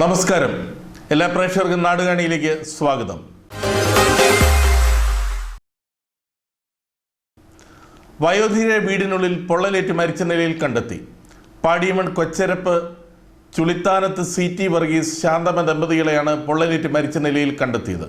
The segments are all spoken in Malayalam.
നമസ്കാരം. എല്ലാ പ്രേക്ഷകർക്കും നാടുകാണിയിലേക്ക് സ്വാഗതം. വയോധികരെ വീടിനുള്ളിൽ പൊള്ളലേറ്റ് മരിച്ച നിലയിൽ കണ്ടെത്തി. പാടിയമൺ കൊച്ചരപ്പ് ചുളിത്താനത്ത് സി ടി വർഗീസ് ശാന്തമ ദമ്പതികളെയാണ് പൊള്ളലേറ്റ് മരിച്ച നിലയിൽ കണ്ടെത്തിയത്.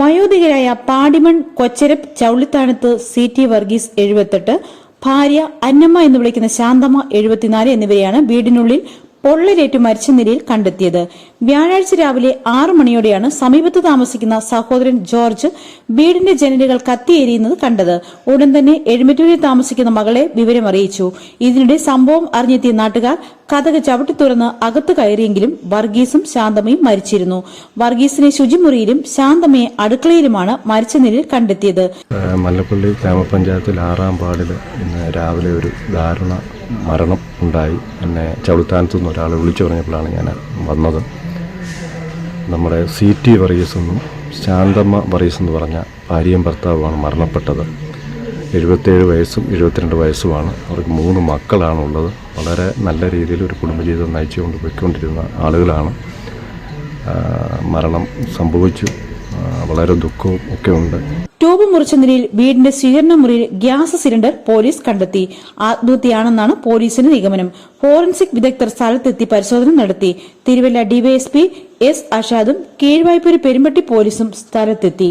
വയോധികരായ പാടിമൺ കൊച്ചരപ്പ് ചൗളിത്താനത്ത് സി ടി വർഗീസ് എഴുപത്തെട്ട് ഭാര്യ അന്നമ്മ എന്ന് വിളിക്കുന്ന ശാന്തമ്മ എഴുപത്തിനാല് എന്നിവരെയാണ് വീടിനുള്ളിൽ പൊള്ളലേറ്റ് മരിച്ച നിലയിൽ കണ്ടെത്തിയത്. വ്യാഴാഴ്ച രാവിലെ ആറു മണിയോടെയാണ് സമീപത്ത് താമസിക്കുന്ന സഹോദരൻ ജോർജ് വീടിന്റെ ജനലുകൾ കത്തിയേരിയുന്നത് കണ്ടത്. ഉടൻ തന്നെ എഴുമറ്റൂരിൽ താമസിക്കുന്ന മകളെ വിവരമറിയിച്ചു. ഇതിനിടെ സംഭവം അറിഞ്ഞെത്തിയ നാട്ടുകാർ കഥക് ചവിട്ടി തുറന്ന് അകത്ത് കയറിയെങ്കിലും വർഗീസും ശാന്തമയും മരിച്ചിരുന്നു. വർഗീസിനെ ശുചിമുറിയിലും ശാന്തമയെ അടുക്കളയിലുമാണ് മരിച്ച നിലയിൽ കണ്ടെത്തിയത്. മല്ലപ്പള്ളി ഗ്രാമപഞ്ചായത്തിൽ ആറാം വാർഡിൽ ഇന്ന് രാവിലെ ഒരു ദാരുണ മരണം ഉണ്ടായി. എന്നെ ചവിട്ടാനത്തു നിന്ന് ഒരാൾ വിളിച്ചു പറഞ്ഞപ്പോഴാണ് ഞാൻ വന്നത്. നമ്മുടെ സി ടി വർഗീസ് എന്നും ശാന്തമ്മ വർഗീസ് എന്ന് പറഞ്ഞ ഭാര്യയും ഭർത്താവുമാണ് മരണപ്പെട്ടത്. എഴുപത്തേഴ് വയസ്സും എഴുപത്തിരണ്ട് വയസ്സുമാണ്. അവർക്ക് മൂന്ന് മക്കളാണുള്ളത്. വളരെ നല്ല രീതിയിൽ ഒരു കുടുംബജീവിതം നയിച്ചുകൊണ്ട് പോയിക്കൊണ്ടിരുന്ന ആളുകളാണ്. മരണം സംഭവിച്ചു. വളരെ ദുഃഖവും ഒക്കെ ഉണ്ട് ട്യൂബ് മുറിച്ച നിലയിൽ വീടിന്റെ സ്വീകരണ മുറിയിൽ ഗ്യാസ് സിലിണ്ടർ പോലീസ് കണ്ടെത്തി. ആത്മഹത്യയാണെന്നാണ് പോലീസിന്റെ നിഗമനം. ഫോറൻസിക് വിദഗ്ധർ സ്ഥലത്തെത്തി പരിശോധന നടത്തി. തിരുവല്ല ഡിവൈഎസ്പി എസ് അഷാദും കീഴ്വായ്പൂര് പെരുമ്പട്ടി പോലീസും സ്ഥലത്തെത്തി.